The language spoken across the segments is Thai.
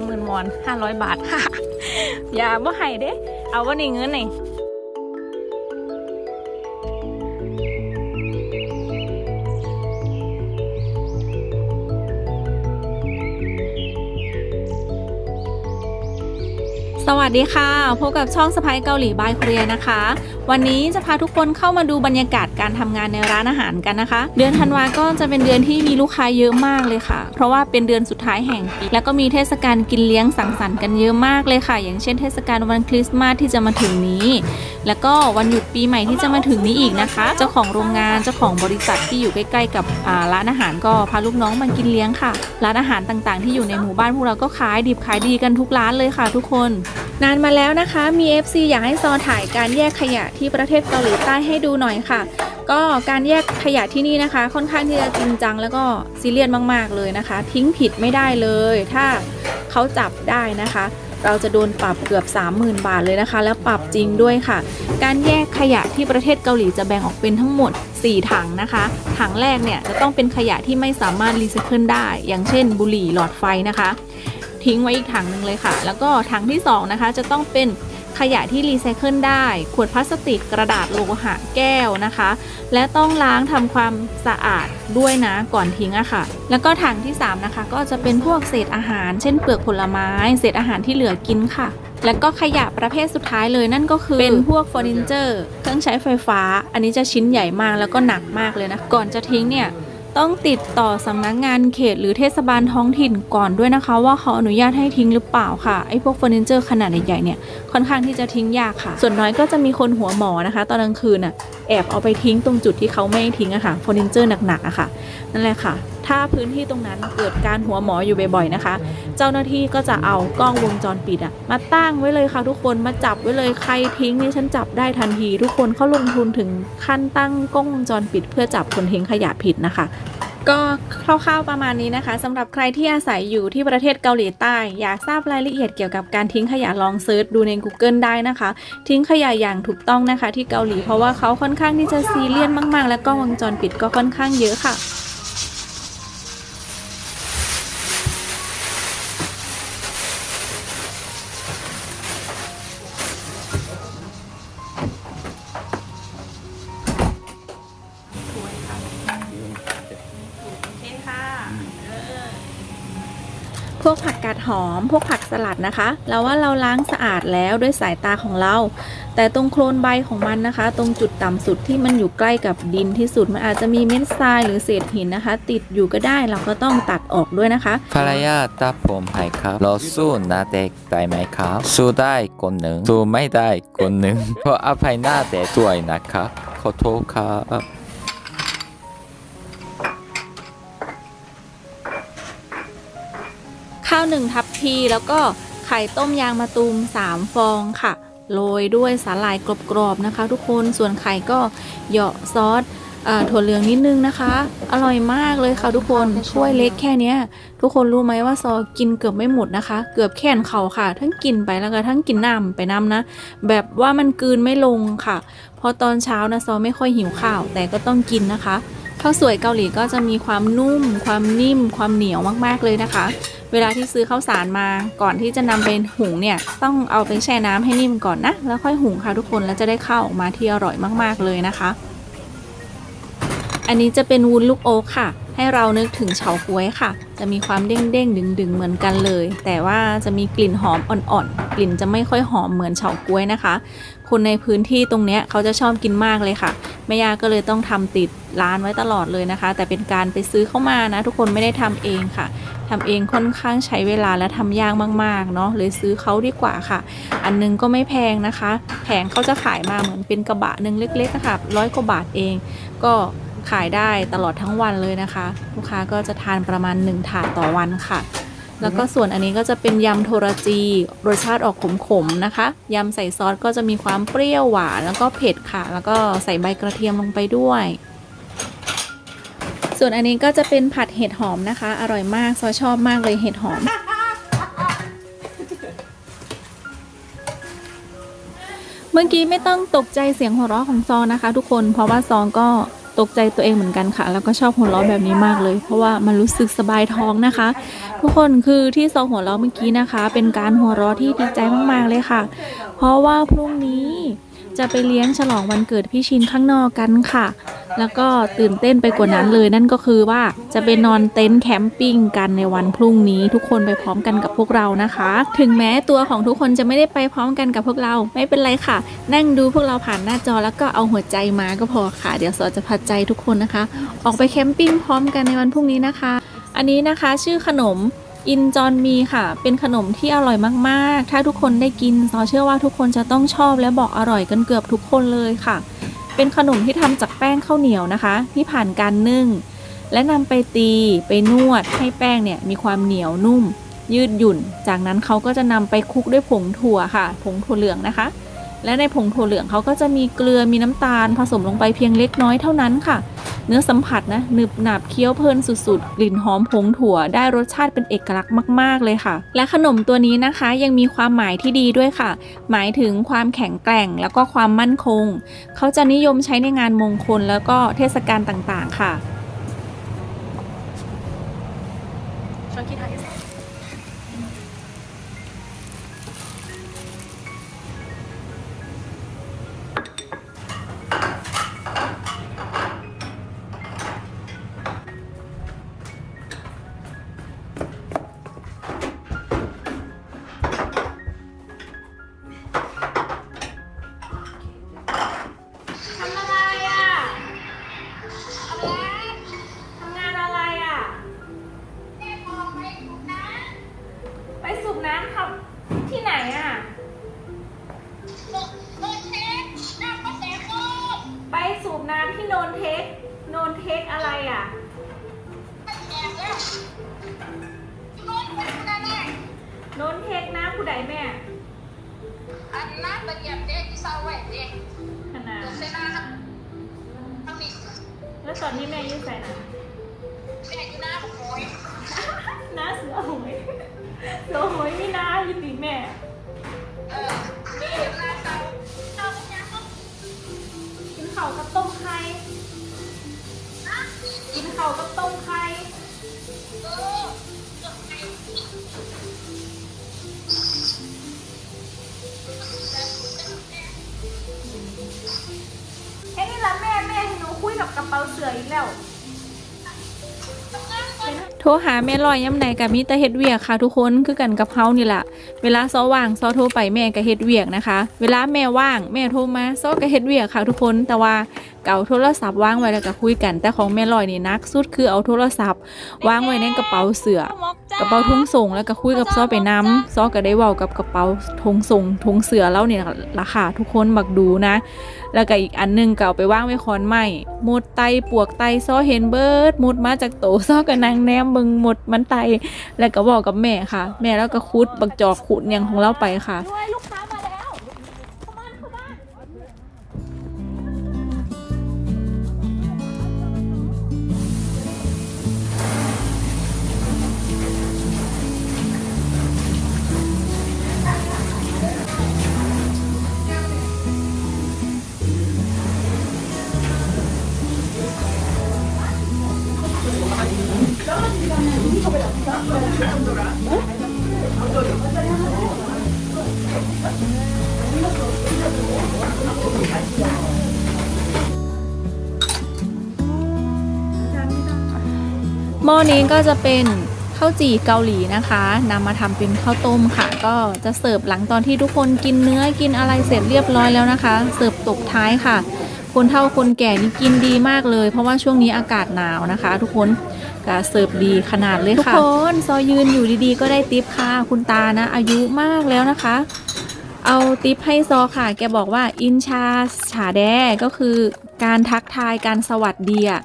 องหมื่นวอนห้าร้อยบาท อย่าบ่ให้เด้ เอาว่านี่เงินนี่สวัสดีค่ะ พบกับช่องสไปเกาหลีบายเครียนะคะ วันนี้จะพาทุกคนเข้ามาดูบรรยากาศการทำงานในร้านอาหารกันนะคะ เดือนธันวาก็จะเป็นเดือนที่มีลูกค้าเยอะมากเลยค่ะ เพราะว่าเป็นเดือนสุดท้ายแห่งปีแล้วก็มีเทศกาลกินเลี้ยงสังสรรค์กันเยอะมากเลยค่ะ อย่างเช่นเทศกาลวันคริสต์มาสที่จะมาถึงนี้ แล้วก็วันหยุดปีใหม่ที่จะมาถึงนี้อีกนะคะ เจ้าของโรงงานเจ้าของบริษัทที่อยู่ใกล้ ๆ กับร้านอาหารก็พาลูกน้องมากินเลี้ยงค่ะ ร้านอาหารต่างๆ ที่อยู่ในหมู่บ้านพวกเราก็ขายดิบขายดีกันทุกร้านเลยค่ะ ทุกคน นานมาแล้วนะคะมี FC อยากให้ซอถ่ายการแยกขยะที่ประเทศเกาหลีใต้ให้ดูหน่อยค่ะ ก็การแยกขยะที่นี่นะคะ ค่อนข้างที่จะจริงจังแล้วก็ซีเรียสมากๆเลยนะคะ ทิ้งผิดไม่ได้เลย ถ้าเขาจับได้นะคะ เราจะโดนปรับเกือบ 30,000 บาทเลยนะคะ แล้วปรับจริงด้วยค่ะ การแยกขยะที่ประเทศเกาหลีจะแบ่งออกเป็นทั้งหมด 4 ถังนะคะ ถังแรกเนี่ยจะต้องเป็นขยะที่ไม่สามารถรีไซเคิลได้ อย่างเช่น บุหรี่หลอดไฟนะคะ ทิ้งไว้อีกถังหนึ่งเลยค่ะ แล้วก็ถังที่สองนะคะจะต้องเป็น ขยะที่รีไซเคิลได้ ขวดพลาสติกกระดาษโลหะแก้วนะคะ และต้องล้างทำความสะอาดด้วยนะก่อนทิ้งอะค่ะ แล้วก็ถังที่ 3 นะคะ ก็จะเป็นพวกเศษอาหาร เช่นเปลือกผลไม้ เศษอาหารที่เหลือกินค่ะ แล้วก็ขยะประเภทสุดท้ายเลยนั่นก็คือเป็นพวกเฟอร์นิเจอร์เครื่องใช้ไฟฟ้า อันนี้จะชิ้นใหญ่มากแล้วก็หนักมากเลยนะ ก่อนจะทิ้งเนี่ย ต้องติดต่อสำนักงานเขตหรือเทศบาลท้องถิ่นก่อนด้วยนะคะ ว่าเขาอนุญาตให้ทิ้งหรือเปล่าค่ะไอ้พวกเฟอร์นิเจอร์ขนาดใหญ่ๆเนี่ยค่อนข้างที่จะทิ้งยากค่ะ ส่วนน้อยก็จะมีคนหัวหมอนะคะ ตอนกลางคืนน่ะแอบเอาไปทิ้งตรงจุดที่เขาไม่ให้ทิ้งอะค่ะเฟอร์นิเจอร์หนักๆอะค่ะนั่นแหละค่ะถ้าพื้นที่ตรงนั้นเกิดการหัวหมออยู่บ่อยๆนะคะ เจ้าหน้าที่ก็จะเอากล้องวงจรปิดอะมาตั้งไว้เลยค่ะทุกคนมาจับไว้เลยใครทิ้งนี่ฉันจับได้ทันที ทุกคนเขาลงทุนถึงขั้นตั้งกล้องวงจรปิด เพื่อจับคนทิ้งขยะผิดนะคะก็คร่าวๆประมาณนี้นะคะสำหรับใครที่อาศัยอยู่ที่ประเทศเกาหลีใต้ อยากทราบรายละเอียดเกี่ยวกับการทิ้งขยะลองเซิร์ชดูใน Google ได้นะคะ ทิ้งขยะอย่างถูกต้องนะคะ ที่เกาหลีเพราะว่าเขาค่อนข้างที่จะซีเรียสมากๆ และกล้องวงจรปิดก็ค่อนข้างเยอะค่ะ หอม พวกผักสลัดนะคะ เราว่าเราล้างสะอาดแล้วด้วยสายตาของเรา แต่ตรงโคลนใบของมันนะคะ ตรงจุดต่ำสุดที่มันอยู่ใกล้กับดินที่สุดมันอาจจะมีเม็ดทรายหรือเศษหินนะคะ ติดอยู่ก็ได้เราก็ต้องตัดออกด้วยนะคะภรรยาตาผมให้ครับเราสู้นาเด็กได้ไหมครับ สู้ได้คนหนึ่งสู้ไม่ได้คนหนึ่งเพราะอภัยหน้าเด็กด้วยนะครับขอโทษครับ ข้าวหนึ่งทัพพีแล้วก็ไข่ต้มยางมะตูม 3 ฟองค่ะ โรยด้วยสาหร่ายกรอบๆนะคะ ทุกคนส่วนไข่ก็เหยาะซอสอ่าถั่วเหลืองนิดนึงนะคะ อร่อยมากเลยค่ะทุกคนถ้วยเล็กแค่เนี้ยทุกคนรู้ไหมว่าซอกินเกือบไม่หมดนะคะ เกือบแค่นเขาค่ะ ทั้งกินไปแล้วก็ทั้งกินน้ำไปน้ำนะ แบบว่ามันกลืนไม่ลงค่ะ พอตอนเช้านะซอไม่ค่อยหิวข้าว แต่ก็ต้องกินนะคะ ข้าวสวยเกาหลีก็จะมีความนุ่ม ความนิ่ม ความเหนียวมากๆเลยนะคะ เวลาที่ซื้อข้าวสารมาก่อนที่จะนำไปหุงเนี่ย ต้องเอาไปแช่น้ำให้นิ่มก่อนนะ แล้วค่อยหุงค่ะทุกคนแล้วจะได้ข้าวออกมาที่อร่อยมากๆเลยนะคะ อันนี้จะเป็นวุ้นลูกโอ๊กค่ะ ให้เรานึกถึงเฉาก๊วยค่ะ จะมีความเด้งๆดึงๆเหมือนกันเลย แต่ว่าจะมีกลิ่นหอมอ่อนๆ กลิ่นจะไม่ค่อยหอมเหมือนเฉาก๊วยนะคะ คนในพื้นที่ตรงเนี้ยเขาจะชอบกินมากเลยค่ะแม่ยาก็เลยต้องทำติดร้านไว้ตลอดเลยนะคะ แต่เป็นการไปซื้อเข้ามานะ ทุกคนไม่ได้ทำเองค่ะทำเองค่อนข้างใช้เวลาและทำยากมากๆเนาะเลยซื้อเขาดีกว่าค่ะ อันนึงก็ไม่แพงนะคะแผงเขาจะขายมาเหมือนเป็นกระบะหนึ่งเล็กๆนะคะร้อยกว่าบาทเองก็ ขายได้ตลอดทั้งวันเลยนะคะ ลูกค้าก็จะทานประมาณ 1 ถาดต่อวันค่ะ แล้วก็ส่วนอันนี้ก็จะเป็นยำโทรจีรสชาติออกขมๆนะคะยำใส่ซอสก็จะมีความเปรี้ยวหวานแล้วก็เผ็ดค่ะ แล้วก็ใส่ใบกระเทียมลงไปด้วย ส่วนอันนี้ก็จะเป็นผัดเห็ดหอมนะคะ อร่อยมากซอชอบมากเลยเห็ดหอมเมื่อกี้ไม่ต้องตกใจเสียงหัวเราะของซอนะคะ ทุกคนเพราะว่าซองก็ ตกใจตัวเองเหมือนกันค่ะ แล้วก็ชอบหัวเราะแบบนี้มากเลย เพราะว่ามันรู้สึกสบายท้องนะคะ ทุกคนคือที่ซองหัวเราะเมื่อกี้นะคะ เป็นการหัวเราะที่ดีใจมากๆเลยค่ะ เพราะว่าพรุ่งนี้จะไปเลี้ยงฉลองวันเกิดพี่ชินข้างนอกกันค่ะ แล้วก็ตื่นเต้นไปกว่านั้นเลยนั่นก็คือว่าจะไปนอนเต็นท์แคมปิ้งกันในวันพรุ่งนี้ทุกคนไปพร้อมกันกับพวกเรานะคะ ถึงแม้ตัวของทุกคนจะไม่ได้ไปพร้อมกันกับพวกเราไม่เป็นไรค่ะ นั่งดูพวกเราผ่านหน้าจอแล้วก็เอาหัวใจมาก็พอค่ะ เดี๋ยวสอจะพัดใจทุกคนนะคะ ออกไปแคมปิ้งพร้อมกันในวันพรุ่งนี้นะคะ อันนี้นะคะชื่อขนมอินจอนมีค่ะ เป็นขนมที่อร่อยมาก ๆ ถ้าทุกคนได้กินซอเชื่อว่าทุกคนจะต้องชอบและบอกอร่อยกันเกือบทุกคนเลยค่ะ เป็นขนมที่ทำจากแป้งข้าวเหนียวนะคะ ที่ผ่านการนึ่ง และนำไปตีไปนวดให้แป้งเนี่ยมีความเหนียวนุ่ม ยืดหยุ่น จากนั้นเขาก็จะนำไปคลุกด้วยผงถั่วค่ะ ผงถั่วเหลืองนะคะ และในผงถั่วเหลืองเขาก็จะมีเกลือมีน้ำตาลผสมลงไปเพียงเล็กน้อยเท่านั้นค่ะ เนื้อสัมผัสนะหนึบหนับเคี้ยวเพลินสุดๆ กลิ่นหอมผงถั่วได้รสชาติเป็นเอกลักษณ์มาก ๆ เลยค่ะ และขนมตัวนี้นะคะยังมีความหมายที่ดีด้วยค่ะ หมายถึงความแข็งแกร่งแล้วก็ความมั่นคง เขาจะนิยมใช้ในงานมงคลแล้วก็เทศกาลต่างๆ ค่ะาวกับต้มไข่กินข้าวกับต้มไข่เอ้นี่ละแม่แม่ให้หนูคุยกับกระเป๋าเสืออีกแล้วโทรหาแม่ลอยย่ำไหนกับมิตรเฮ็ดเวียค่ะทุกคนคือกันกับเฮานี่แหละ เวลาซอว่างซอโทรไปแม่ก็เฮ็ดเวียกนะคะ เวลาแม่ว่างแม่โทรมาซอก็เฮ็ดเวียกค่ะทุกคนแต่ว่า เก่าโทรศัพท์วางไว้แล้วก็คุยกัน แต่ของแม่ลอยนี่นักสุดคือเอาโทรศัพท์ วางไว้ในกระเป๋าเสือ กระเป๋าทุงส่งแล้วก็คุยกับซอไปน้ำซอก็ได้เว้ากับกระเป๋าทงส่งทงเสือแล้วเนี่ยราคาทุกคนบักดูนะ แล้วก็อีกอันหนึงก็เอาไปว่างไว้คอนไม้หมดไตปวกไตซอเห็นเบิร์ดหมดมาจากโตซอก็นางแนมเบิงหมดมันไตแล้วก็บอกกับแม่ค่ะ แม่แล้วก็คุดบักจอกขุดอย่างของเราไปค่ะ นี้ก็จะเป็นข้าวจี่เกาหลีนะคะนำมาทำเป็นข้าวต้มค่ะ ก็จะเสิร์ฟหลังตอนที่ทุกคนกินเนื้อกินอะไรเสร็จเรียบร้อยแล้วนะคะ เสิร์ฟตกท้ายค่ะ คนเฒ่าคนแก่นี่กินดีมากเลย เพราะว่าช่วงนี้อากาศหนาวนะคะ ทุกคนก็เสิร์ฟดีขนาดเลยค่ะ ทุกคนซอยยืนอยู่ดีๆ ก็ได้ติปค่ะ คุณตานะ อายุมากแล้วนะคะ เอาติปให้ซอค่ะ แกบอกว่าอินชาฉาแดก็คือการทักทายการสวัสดีอะ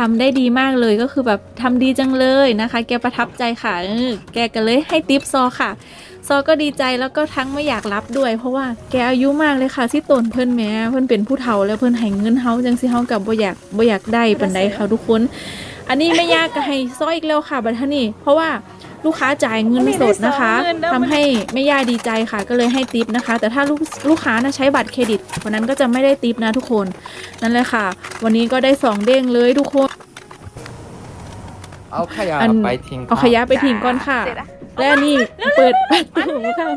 ทำได้ดีมากเลยก็คือแบบทำดีจังเลยนะคะ แกประทับใจค่ะเออแกก็เลยให้ติปซอค่ะ ซอก็ดีใจแล้วก็ทั้งไม่อยากรับด้วย เพราะว่าแกอายุมากเลยค่ะที่ตนเพิ่นแม้เพิ่นเป็นผู้เฒ่าแล้วเพิ่นให้เงินเฮาจังสิเฮากับบ่อยากบ่อยากได้ปันใดค่ะทุกคน อันนี้ไม่ยากก็ให้ซออีกแล้วค่ะบัดท่านี่เพราะว่า ลูกค้าจ่ายเงินสดนะคะ ทำให้ไม่ยาาดีใจค่ะ ก็เลยให้ติปนะคะ แต่ถ้าลูกลูกค้านะใช้บัตรเครดิตวันนั้นก็จะไม่ได้ติปนะทุกคนนั่นแหละค่ะ วันนี้ก็ได้สองเด้งเลยทุกคนเอาขยะไปทิ้งเอาขยะไปทิ้งก่อนค่ะ แล้นี่เปิดประตูค่ะ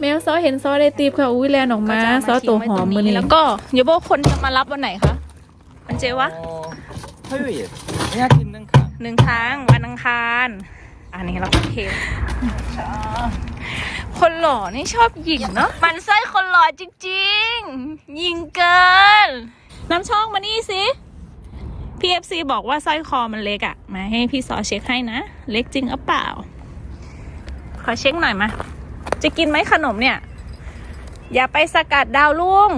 แมวซอเห็นซอได้ตีบค่ะ อุ้ยแลนออกมาซอตัวหอมมือนี้แล้วก็อย่าบอกคนจะมารับวันไหนคะมันเจวะเฮ้ยไม่ยากกินหนึ่งครั้หนึ่งครั้งวันอังคาร อันนี้เราก็เทปคนหล่อนี่ชอบหยิงเนาะ มันไส้คนหล่อจริงๆ ยิงเกิน น้ำช่องมานี่สิ PFC บอกว่าสร้อยคอมันเล็กอะมาให้พี่ซอเช็คให้นะ เล็กจริงหรือเปล่า ขอเช็คหน่อยมา จะกินไหมขนมเนี่ย อย่าไปสกัดดาวรุ่ง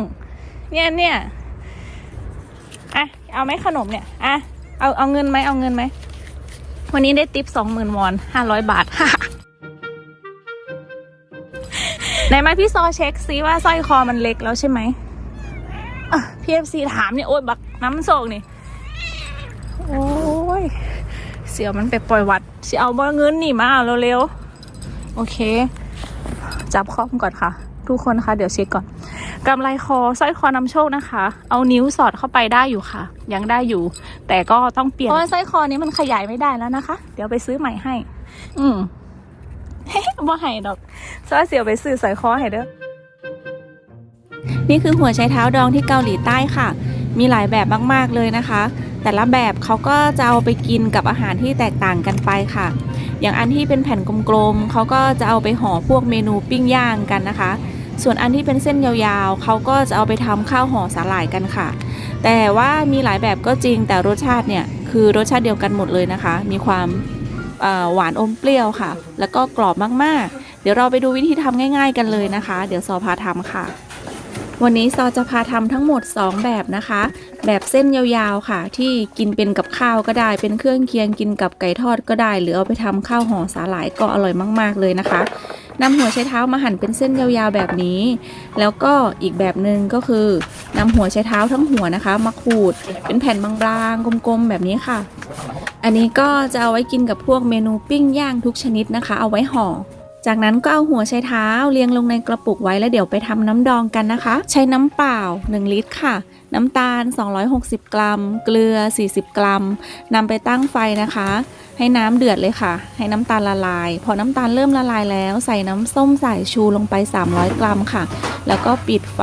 เนี่ยเนี่ยอะ เอาไหมขนมเนี่ย อะ เอาเอาเงินไหมเอาเงินไหม วันนี้ได้ติปสองหมื่นวอนห้าร้อยบาทไหนมาพี่ซอเช็คซิว่าสร้อยคอมันเล็กแล้วใช่ไหมพี่เอฟซีถามเนี่ยโอ๊ยบักน้ำมันโศกนี่ โอ้ย เสียวมันไปปล่อยวัดสิเอาบ่เงินนี่มาเร็วๆ โอเค จับข้อมก่อนค่ะ ทุกคนคะเดี๋ยวเช็คก่อน กำไรคอสร้อยคอนำโชคนะคะ เอานิ้วสอดเข้าไปได้อยู่ค่ะ ยังได้อยู่ แต่ก็ต้องเปลี่ยนเพราะว่าสร้อยคอนี้มันขยายไม่ได้แล้วนะคะ เดี๋ยวไปซื้อใหม่ให้ อืมเฮ้บ่ให้ดอกซอยเสียวไปซื้อสร้อยคอให้เด้อนี่คือหัวไชเท้าดองที่เกาหลีใต้ค่ะ มีหลายแบบมากๆเลยนะคะ แต่ละแบบเขาก็จะเอาไปกินกับอาหารที่แตกต่างกันไปค่ะ อย่างอันที่เป็นแผ่นกลมๆเขาก็จะเอาไปห่อพวกเมนูปิ้งย่างกันนะคะ ส่วนอันที่เป็นเส้นยาวๆเขาก็จะเอาไปทำข้าวห่อสาหร่ายกันค่ะ แต่ว่ามีหลายแบบก็จริงแต่รสชาติเนี่ยคือรสชาติเดียวกันหมดเลยนะคะ มีความหวานอมเปรี้ยวค่ะ แล้วก็กรอบมากๆ เดี๋ยวเราไปดูวิธีทำง่าย ๆ กันเลยนะคะ เดี๋ยวซอพาทำค่ะวันนี้ซอจะพาทำทั้งหมด 2 แบบนะคะ แบบเส้นยาวๆค่ะ ที่กินเป็นกับข้าวก็ได้ เป็นเครื่องเคียงกินกับไก่ทอดก็ได้ หรือเอาไปทำข้าวห่อสาหร่ายก็อร่อยมากๆเลยนะคะ นำหัวไชเท้ามาหั่นเป็นเส้นยาวๆแบบนี้ แล้วก็อีกแบบหนึ่งก็คือนำหัวไชเท้าทั้งหัวนะคะ มาขูดเป็นแผ่นบางๆกลมๆแบบนี้ค่ะ อันนี้ก็จะเอาไว้กินกับพวกเมนูปิ้งย่างทุกชนิดนะคะ เอาไว้ห่อจากนั้นก็เอาหัวไชเท้าเรียงลงในกระปุกไว้แล้วเดี๋ยวไปทำน้ำดองกันนะคะ ใช้น้ำเปล่า 1 ลิตรค่ะ น้ำตาล 260 กรัม เกลือ 40 กรัมนำไปตั้งไฟนะคะ ให้น้ำเดือดเลยค่ะ ให้น้ำตาลละลาย พอน้ำตาลเริ่มละลายแล้ว ใส่น้ำส้มสายชูลงไป 300 กรัมค่ะ แล้วก็ปิดไฟ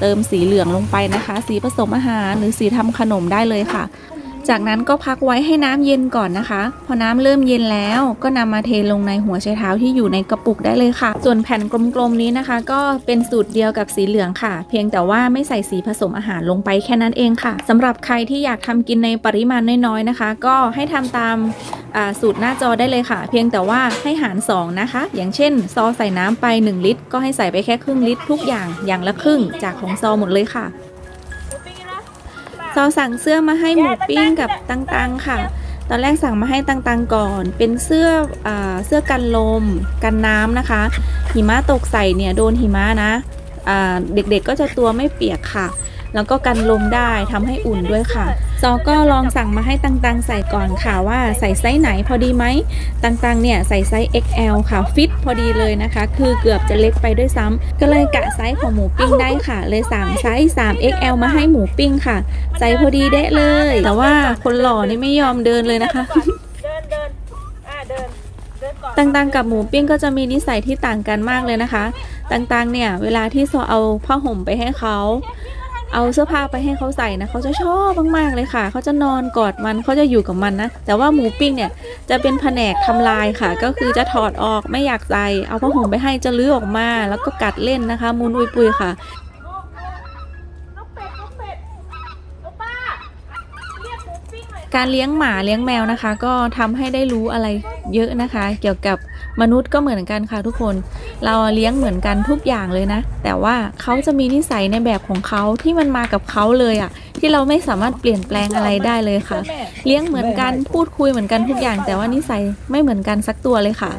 เติมสีเหลืองลงไปนะคะ สีผสมอาหารหรือสีทำขนมได้เลยค่ะ จากนั้นก็พักไว้ให้น้ำเย็นก่อนนะคะ พอน้ำเริ่มเย็นแล้วก็นำมาเทลงในหัวไชเท้าที่อยู่ในกระปุกได้เลยค่ะ ส่วนแผ่นกลมๆนี้นะคะ ก็เป็นสูตรเดียวกับสีเหลืองค่ะ เพียงแต่ว่าไม่ใส่สีผสมอาหารลงไปแค่นั้นเองค่ะสำหรับใครที่อยากทำกินในปริมาณน้อยๆนะคะ ก็ให้ทำตามสูตรหน้าจอได้เลยค่ะ เพียงแต่ว่าให้หาร 2 นะคะ อย่างเช่น ซอใส่น้ำไป 1 ลิตร ก็ให้ใส่ไปแค่ครึ่งลิตรทุกอย่างอย่างละครึ่งจากของซอหมดเลยค่ะ ซอสั่งเสื้อมาให้หมูปิ้งกับตังตังค่ะ ตอนแรกสั่งมาให้ตังตังก่อน เป็นเสื้ออาเสื้อกันลม กันน้ำนะคะ หิมะตกใส่เนี่ยโดนหิมะนะอ่าเด็กๆก็จะตัวไม่เปียกค่ะ แล้วก็กันลมได้ทำให้อุ่นด้วยค่ะ ซอก็ลองสั่งมาให้ตังตังใส่ก่อนค่ะว่าใส่ไซส์ไหนพอดีไหมตังตังเนี่ยใส่ไซส์ XL ค่ะฟิตพอดีเลยนะคะ คือเกือบจะเล็กไปด้วยซ้ำก็เลยกะไซส์ของหมูปิ้งได้ค่ะ เลยสั่งไซส์ 3XL มาให้หมูปิ้งค่ะใจพอดีเดะเลย แต่ว่าคนหล่อนี่ไม่ยอมเดินเลยนะคะ เดินเดินอ่าเดินเดินก่อนต่างๆ กับหมูปิ้งก็จะมีนิสัยที่ต่างกันมากเลยนะคะ ต่างๆ เนี่ย เวลาที่ซอเอาผ้าห่มไปให้เขา เอาเสื้อผ้าไปให้เขาใส่นะเขาจะชอบมากๆเลยค่ะ เขาจะนอนกอดมันเขาจะอยู่กับมันนะ แต่ว่าหมูปิ้งเนี่ยจะเป็นแผนกทำลายค่ะ ก็คือจะถอดออกไม่อยากใส่เอาผ้าห่มไปให้จะลื้อออกมา แล้วก็กัดเล่นนะคะมุนอุยปุยค่ะนกเป็ดนกเป็ดนกป้าเรียกหมูปิ้งหน่อยการเลี้ยงหมาเลี้ยงแมวนะคะ ก็ทำให้ได้รู้อะไรเยอะนะคะ เกี่ยวกับ มนุษย์ก็เหมือนกันค่ะทุกคน เราเลี้ยงเหมือนกันทุกอย่างเลยนะ แต่ว่าเขาจะมีนิสัยในแบบของเขาที่มันมากับเขาเลยอะ่ะ ที่เราไม่สามารถเปลี่ยนแปลงอะไรได้เลยค่ะ เลี้ยงเหมือนกันพูดคุยเหมือนกันทุกอย่าง แต่ว่านิสัยไม่เหมือนกันสักตัวเลยค่ะ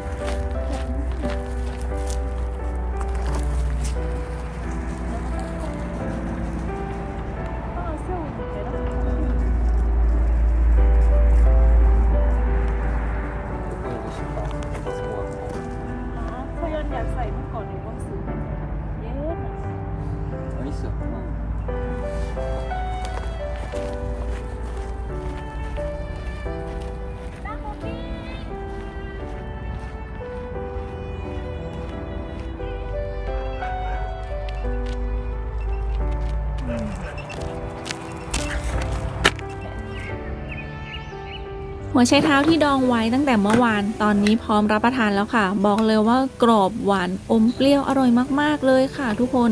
หัวไชเท้าที่ดองไว้ตั้งแต่เมื่อวาน ตอนนี้พร้อมรับประทานแล้วค่ะ บอกเลยว่ากรอบหวานอมเปรี้ยวอร่อยมากๆเลยค่ะ ทุกคน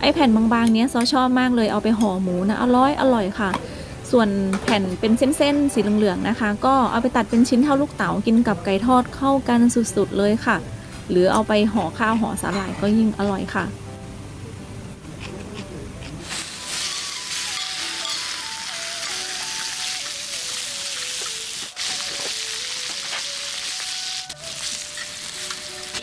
ไอแผ่นบางๆเนี้ยซอชอบมากเลยเอาไปห่อหมูนะอร่อยอร่อยค่ะ ส่วนแผ่นเป็นเส้นๆสีเหลืองๆนะคะ ก็เอาไปตัดเป็นชิ้นเท่าลูกเต๋ากินกับไก่ทอดเข้ากันสุดๆเลยค่ะ หรือเอาไปห่อข้าวห่อสาหร่ายก็ยิ่งอร่อยค่ะ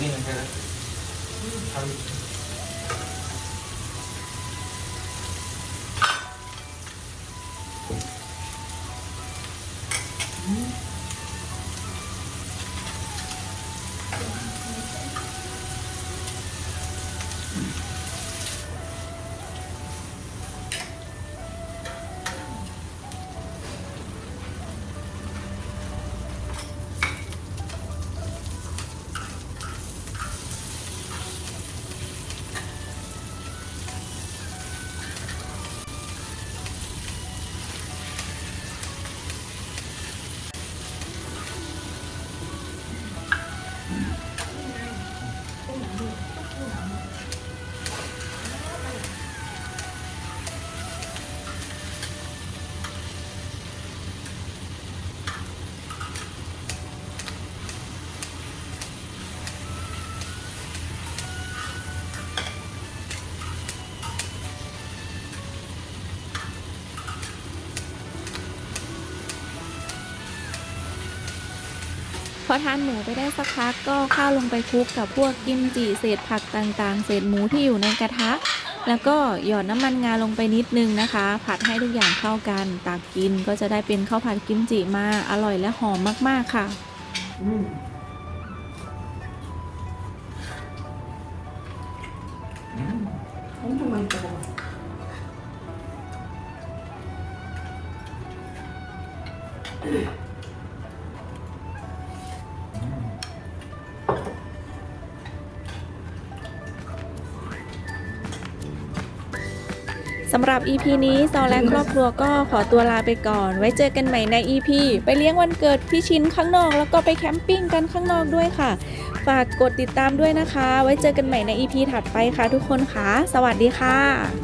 นี่นะครับ พอทานหมูไปได้สักพักก็ข้าวลงไปคลุกกับพวกกิมจิเศษผักต่างๆ เศษหมูที่อยู่ในกระทะ แล้วก็หยอดน้ำมันงาลงไปนิดนึงนะคะ ผัดให้ทุกอย่างเข้ากันตักกินก็จะได้เป็นข้าวผัดกิมจิมาอร่อยและหอมมากๆค่ะ엄청 สำหรับ EP นี้ซอและครอบครัวก็ขอตัวลาไปก่อน ไว้เจอกันใหม่ใน EP ไปเลี้ยงวันเกิดพี่ชินข้างนอกแล้วก็ไปแคมปิ้งกันข้างนอกด้วยค่ะ ฝากกดติดตามด้วยนะคะ ไว้เจอกันใหม่ใน EP ถัดไปค่ะทุกคนค่ะ สวัสดีค่ะ